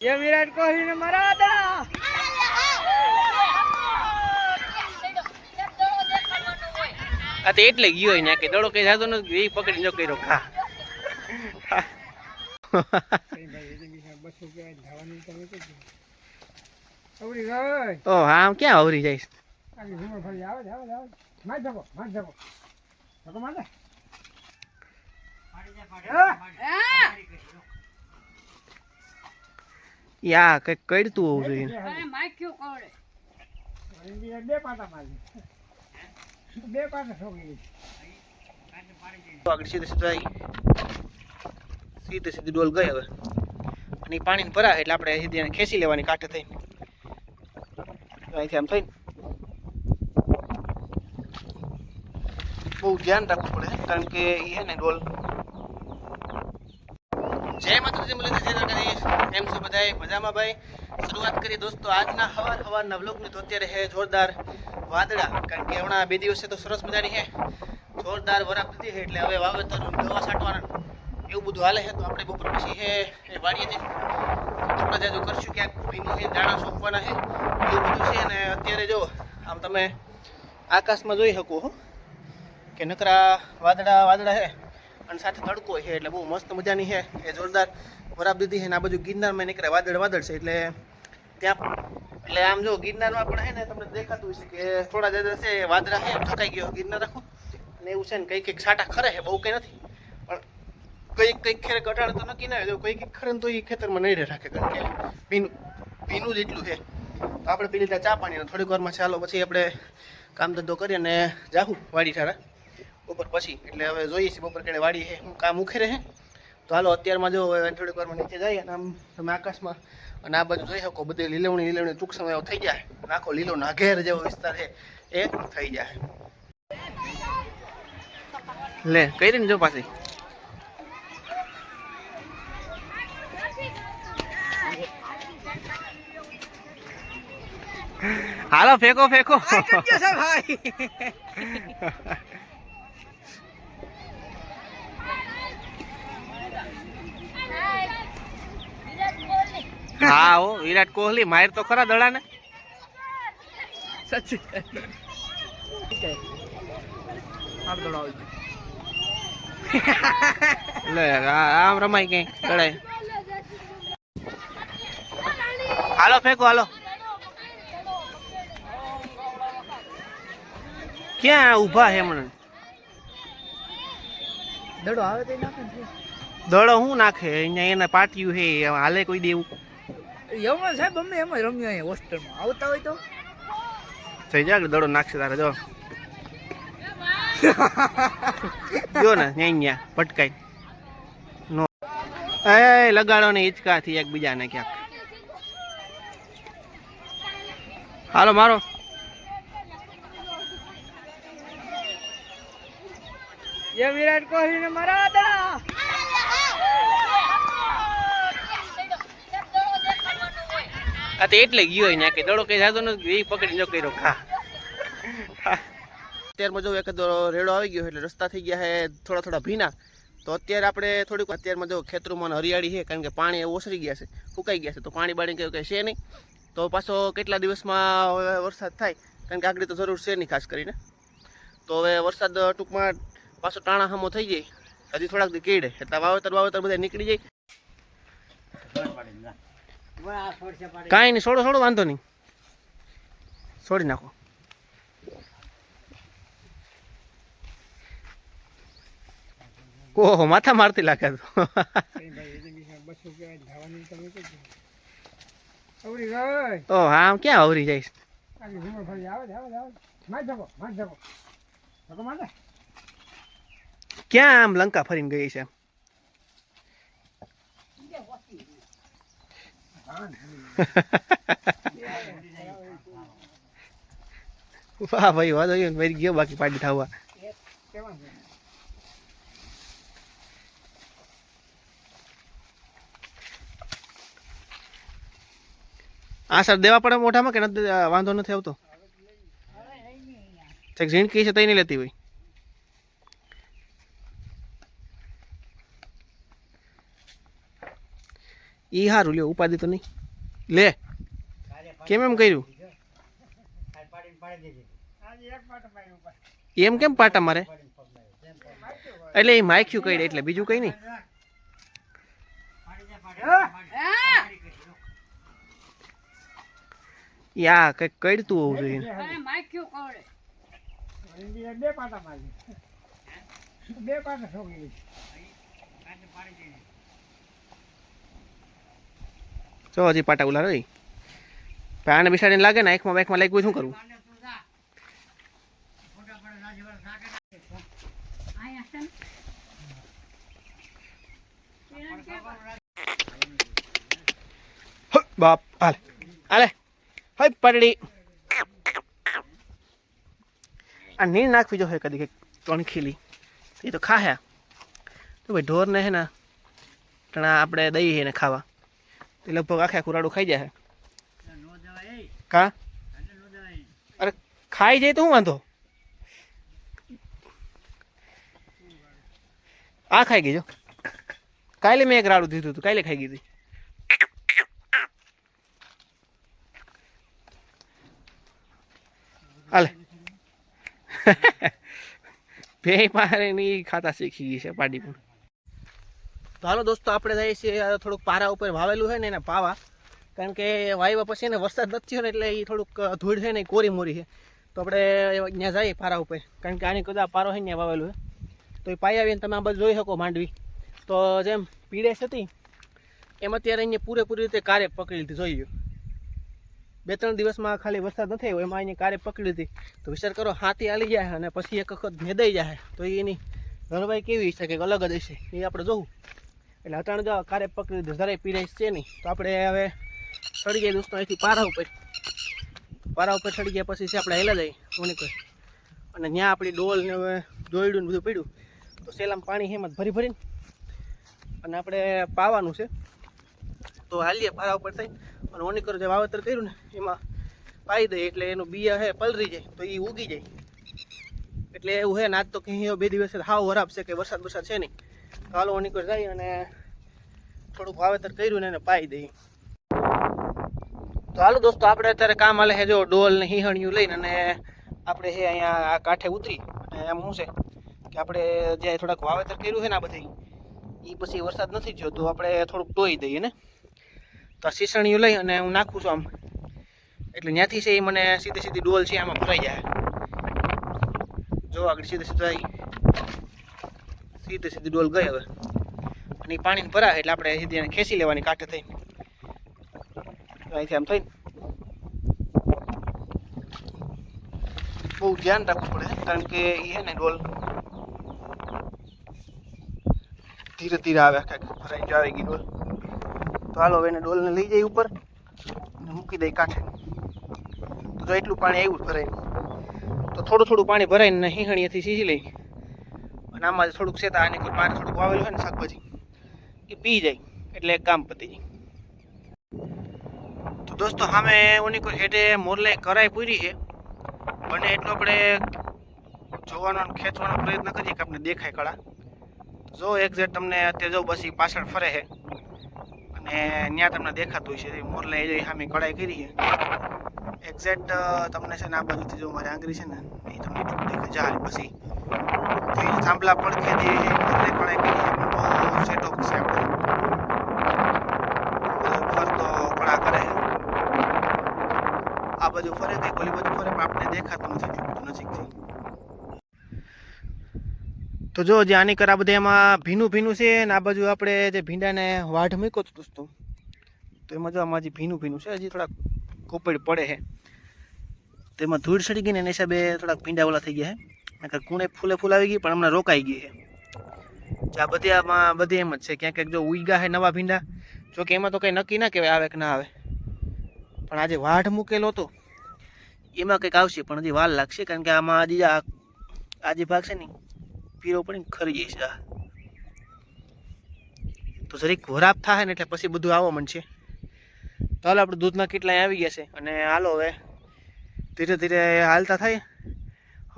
એ વિરાટ કોહલી ને મારા દડા. આ તો એટલે ગયો હોય ને કે દડો કઈ જાતો નથી એ પકડી ન કર્યો. ખા ઓ હા આમ ક્યાં આવરી જઈશ આવે યા કઈ કરતું હોવું જોઈએ. બે પાટા મારી બે પાટા ઠોકી આગળ સીધે સીધા સીધે સીધી ડોલ ગઈ હવે. અને પાણીને ભરાય એટલે આપણે સીધી એને ખેંચી લેવાની કાંઠે થઈને. અહીંથી આમ થઈને. બહુ ધ્યાન રાખવું પડે કારણ કે એ છે ને ડોલ. જય માતાજી કેમ છો બધાય? મજામાં ભાઈ? શરૂઆત કરી દોસ્તો, આજના હવાર હવારના વ્લોગની તો અત્યારે હે જોરદાર વાદળા, કારણ કે હમણાં બે દિવસે તો સરસ મજાની હે. જોરદાર વરાપ દીધી છે એટલે હવે વાવેતર દવા છાંટવાના. એવું બધું હાલે છે તો આપણે બપોર પછી હે, એ વાડીએ જઈ થોડા જાજુ કરશું ક્યાંક ભીનું છે દાણા સોંપવાના છે એવું બધું છે. અને અત્યારે જો, આમ તમે આકાશમાં જોઈ શકો હો, કે નકરા વાદળા વાદળા છે અને સાથે તડકો છે એટલે બહુ મસ્ત મજાની છે એ જોરદાર. વરાપ દીધી છે ને આ બાજુ ગિરનારમાં નીકળે વાદળ વાદળ છે એટલે ત્યાં એટલે આમ જો ગિરનારમાં પણ છે ને તમને દેખાતું હશે કે થોડા દાદા છે, વાદળા છે ઠકાઈ ગયો ગિરનાર રાખો અને એવું છે ને કંઈક કંઈક સાટા ખરે છે, બહુ કંઈ નથી. પણ કંઈક કંઈક ખેર કટાણ તો નક્કી ના જો કંઈક ખરે તો એ ખેતરમાં નહીં રાખે કારણ કે ભીનું ભીનું જ એટલું છે. તો આપણે પી લીધા ચા પાણી થોડીક વારમાં ચાલો, પછી આપણે કામ ધંધો કરીએ અને જાહું વાડી ઠારા બપોર પછી, એટલે હવે જોઈએ છીએ બપોર કેળે વાડી છે, હું કામ ઉખે રહે તો હાલો અત્યારમાં જો હવે થોડીક વારમાં નીચે જઈએ અને આમ તમે આકાશમાં અને આ બાજુ જોઈ શકો બધી લીલવણી લીલવણી ટૂંક સમય થઈ જાય. અને આખો લીલો નાઘેર જેવો વિસ્તાર છે એ થઈ જાય. લે કઈ ને જો પાછી? હાલો ફેંકો ફેંકો. ભાઈ હા હો વિરાટ કોહલી માર તો ખરા દડા ને સચિન લે આમ રમાય કઈ દડાય. હાલો ફેંકો હાલો. ક્યાં ઊભા હે મને દડો આવે તો નાખે દડો હું નાખે? અહીંયા એને પાટિયું હે હાલે કોઈ દેવું? યમુના સાહેબ અમે એમ જ રમ્યા અહીંયા હોસ્ટેલમાં. આવતા હોય તો? થઈ જાય દડો નાખશે તારે જો. જો ને ન્યા ન્યા પટકાઈ નો. એ લગાડો ને હિંચકાથી એકબીજાને ક્યાંક. હાલો મારો. એ વિરાટ કોહલી ને મારા દડા આ તો એટલે ગયો ત્યાં કે દડો કઈ જાતો નથી, એ પકડી ન કર્યો ખા અત્યારમાં જો એક રેડો આવી ગયો એટલે રસ્તા થઈ ગયા છે થોડા થોડા ભીના. તો અત્યારે આપણે થોડીક અત્યારમાં જો ખેતરોમાં હરિયાળી છે, કારણ કે પાણી ઓસરી ગયા છે ફૂકાઈ ગયા છે, તો પાણી બાણી કયું કંઈ છે નહીં. તો પાછો કેટલા દિવસમાં વરસાદ થાય, કારણ કે આગળ તો જરૂર છે નહીં ખાસ કરીને. તો હવે વરસાદ ટૂંકમાં પાછો ટાણા હામો થઈ જાય, હજી થોડાક દી કીડે એટલે વાવેતર વાવેતર બધા નીકળી જાય. કાંઈ નહીં, છોડો છોડો, વાંધો નહીં. છોડી નાખો. ઓહો, માથા મારતી લાગે તો. ઓ ક્યાં આવરી જઈશ ક્યાં આમ લંકા ફરીને ગઈ છે? વાહ ભાઈ વાહ જોયું ને ગયો બાકી પાડી થવા. હા સર દેવા પડે મોઢામાં કે વાંધો નથી આવતો? ચેક ઝીણકી છે તઈ નહીં લેતી હોય. એ સારું લ્યો ઉપાધિ તો નહીં. લે. કેમ એમ કર્યું? એમ કેમ પાટા મારે? એટલે એ માખ્યું કઈ એટલે બીજું કઈ નહીં. યા કઈ કડતું હોવું જોઈએ. બે પાટા બે પાટા છોકરી જો, હજી પાટા ઉલા રહી. આને બિસાડીને લાગે ને, આંખમાં બેંખમાં લાગ્યું હોય, શું કરવું બાપ, હાલે. હાલે. હઈ પડડી આ નીર નાખવી જો હે કદી કંઈક ત્રણ ખીલી. એ તો ખાહ્યા તો ભાઈ, ઢોરને હે ને ટણા આપણે દઈએ એને ખાવા. તે લગભગ આખે આખું ખાઈ જાય કા? અરે, ખાઈ જાય તો શું વાંધો? આ ખાઈ ગઈ જો. કાલે મેં એક રાડું દીધું હતું, કાલે ખાઈ ગઈ હાલે. બે પાણીની ખાતા શીખી ગઈ છે પાડી પણ તો હાલો દોસ્તો, આપણે જઈએ છીએ થોડુંક પારા ઉપર વાવેલું છે ને એને પાવા. કારણ કે વાવ્યા પછી એને વરસાદ નથી થયો ને એટલે એ થોડુંક ધૂળ છે ને કોરી મોરી છે. તો આપણે ત્યાં જઈએ પારા ઉપર. કારણ કે આની કદાચ પારો છે ને વાવેલું છે. તો એ પાઈ આવીને તમે આ બધું જોઈ શકો માંડવી. તો જેમ પીડેશ હતી એમ અત્યારે અહીંયા પૂરેપૂરી રીતે કારે પકડી લીધી, જોઈ બે ત્રણ દિવસમાં ખાલી વરસાદ નથી આવ્યો, એમાં અહીંયા કારે પકડી લીધી. તો વિચાર કરો, હાથી હાલી જાય અને પછી એક વખત ભેદાઈ જાય તો એની ઘરવાઈ કેવી છે કે અલગ જ હશે? એ આપણે જોવું. એટલે અટાણ જો કારે પકડી ધરાય પીરાઈશ છે નહીં. તો આપણે હવે ચડી ગયા દોસ્તો, અહીંથી પારા ઉપર. પારા ઉપર ચડી ગયા પછી છે આપણે હેલા જઈએ, કોની કોઈ. અને ત્યાં આપણી ડોલ ને હવે દોયડું ને બધું પડ્યું. તો સેલામાં પાણી હેમત ભરી ભરીને. અને આપણે પાવાનું છે. તો હાલીએ, પારા ઉપર થઈ. અને ઓનિકર જે વાવેતર કર્યું ને, એમાં પાઈ દઈએ, એટલે એનું બિયા હે પલરી જાય, તો એ ઉગી જાય. એટલે એવું હે ને, આજ તો કંઈ બે દિવસે હાવ હરાબ છે કે વરસાદ વરસાદ છે નહીં. તો નીકળ જાય અને થોડુંક વાવેતર કર્યું ને એને પાઈ દઈ. તો હાલો દોસ્તો, આપણે અત્યારે કામ હાલે છે જો ડોલ ને હિહણિયું લઈને અને આપણે હે અહીંયા આ કાંઠે ઉતરી અને એમ શું છે કે આપણે જે થોડાક વાવેતર કર્યું છે ને આ બધી એ પછી વરસાદ નથી થયો, તો આપણે થોડુંક ટોઈ દઈએ ને. તો આ શીસણીયું લઈ અને હું નાખું છું આમ. એટલે ત્યાંથી છે એ મને સીધી સીધી ડોલ છે, આમાં ભરાઈ જાય. જો આગળ સીધે સીધા સીધે સીધી ડોલ ગઈ હવે. અને એ પાણીને ભરાય એટલે આપણે સીધી એને ખેંચી લેવાની કાંઠે થઈને. અહીંથી આમ થઈને. બહુ ધ્યાન રાખવું પડે, કારણ કે એ છે ને ડોલ. ધીરે ધીરે આવે, આખા ભરાઈ જ આવે ગઈ ડોલ. તો હાલો એને ડોલને લઈ જઈ ઉપર અને મૂકી દઈ કાંઠે. તો એટલું પાણી આવ્યું ભરાય તો થોડું થોડું પાણી ભરાઈને હિંહણીએથી સીસી લઈ. અને આમાં થોડુંક શેતા આને કોઈ પાણી થોડુંક વાવેલું હોય ને શાકભાજી, એ પી જાય. એટલે કામ પતી જાય. તો દોસ્તો સામે કોઈ હેઠે મોરલે કરાઈ પૂરી છે બને એટલો આપણે જોવાનો અને ખેંચવાનો પ્રયત્ન કરીએ કે આપણે દેખાય કળા. જો એક્ઝેક્ટ તમને અત્યારે જો બસ પાછળ ફરે છે, અને ત્યાં તમને દેખાતું છે મોરલે એ જો સામે કડાઈ કરી છે. એક્ઝેક્ટ તમને છે ને આ બાજુથી જો મારી આંગળી છે ને, એ તમને દેખાય. જાય પછી થાંભલા પડખે જે એટલે પણ એક મોટો સેટઅપ છે ફરતો કડા કરે. આ બાજુ ફરે કે ઓલી બાજુ ફરે પણ આપણે દેખાતું નથી એટલું નજીકથી તો જો, જે આની કર બધે એમાં ભીનું ભીનું છે ને આ બાજુ આપણે જે ભીંડાને વાઢ મૂક્યો હતો દોસ્તો, તો એમાં જો આમાં હજી ભીનું ભીનું છે, હજી થોડાક કોપડ પડે છે. તેમાં ધૂળ સડી ગઈ ને એના હિસાબે થોડાક ભીંડા થઈ ગયા છે. નકર કુણે ફૂલે ફૂલાવી ગઈ, પણ હમણાં રોકાઈ ગઈ છે. આ બધી આમાં બધી એમ જ છે. ક્યાંક જો ઉઈગા હે નવા ભીંડા, જો કે એમાં તો કંઈ નક્કી ના કહેવાય આવે કે ના આવે. પણ આજે વાઢ મૂકેલો હતો. એમાં કંઈક આવશે, પણ હજી વાર લાગશે, કારણ કે આમાં હજી આ, આજે ભાગ છે ને પીરો પડીને ખરી જઈશ આ. તો જરીક વરાપ થાય ને એટલે પછી બધું આવવા મળશે તો હાલ આપણે દૂધના કેટલાય આવી ગયા છે. અને હાલો હવે, ધીરે ધીરે હાલતા થાય.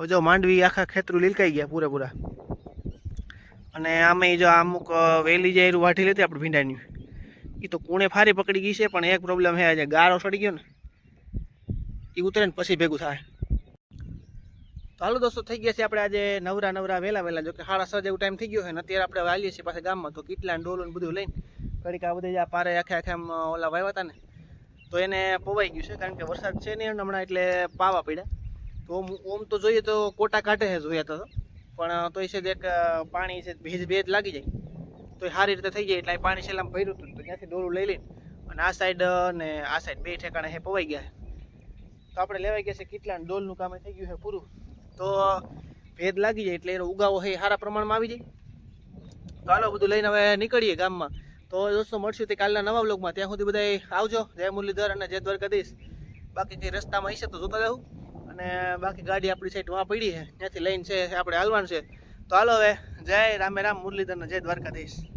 હવે જો માંડવી આખા ખેતરું લીલકાઈ ગયા પૂરેપૂરા. અને આમે જો અમુક વહેલી જાયરું વાઢી લેતી આપણે ભીંડાની. એ તો કુણે ફારી પકડી ગઈ છે, પણ એક પ્રોબ્લેમ છે આજે ગારો સડી ગયો ને એ ઉતરે ને પછી ભેગું થાય. તો હાલો દોસ્તો, થઈ ગયા છે આપણે આજે નવરા નવરા વહેલા વહેલા જો કે સાડા છ જેવું ટાઈમ થઈ ગયો છે ને, અત્યારે આપણે વાલીએ છીએ પાછા ગામમાં. તો કેટલા ડોલો ને બધું લઈને, ઘડીક આ બધી પારે આખે આખે ઓલા વાવ્યા હતા ને, તો એને પોવાઈ ગયું છે, કારણ કે વરસાદ છે નહીં હમણાં, એટલે પાવા પડ્યા. તો ઓમ તો જોઈએ તો કોટા કાઢે છે જોયા તો. પણ તોય છે એક પાણી છે ભેજ ભેજ લાગી જાય. તો સારી રીતે થઈ જાય એટલે પાણી છેલ્લામાં ભર્યું હતું તો ત્યાંથી દોરું લઈ લઈને અને આ સાઈડ અને આ સાઈડ બે ઠેકાણે હે પવાઈ ગયા તો આપણે લેવાઈ ગયા છે કેટલા ડોલનું કામ થઈ ગયું છે પૂરું. તો ભેદ લાગી જાય એટલે એનો ઉગાવો છે સારા પ્રમાણમાં આવી જાય. તો હાલો, બધું લઈને હવે નીકળીએ ગામમાં. તો દોસ્તો, મળશું તે કાલના નવા બ્લોગમાં ત્યાં સુધી બધા આવજો. જય મુરલીધર અને જય દ્વારકાધીશ. બાકી કંઈ રસ્તામાં હશે તો જોતા જાઉં અને બાકી ગાડી આપણી સાઈડ વાં પડી છે. ત્યાંથી લઈને છે, આપણે હાલવાનું છે. તો હાલો હવે, જય રામે રામ, મુરલીધરને જય દ્વારકાધીશ.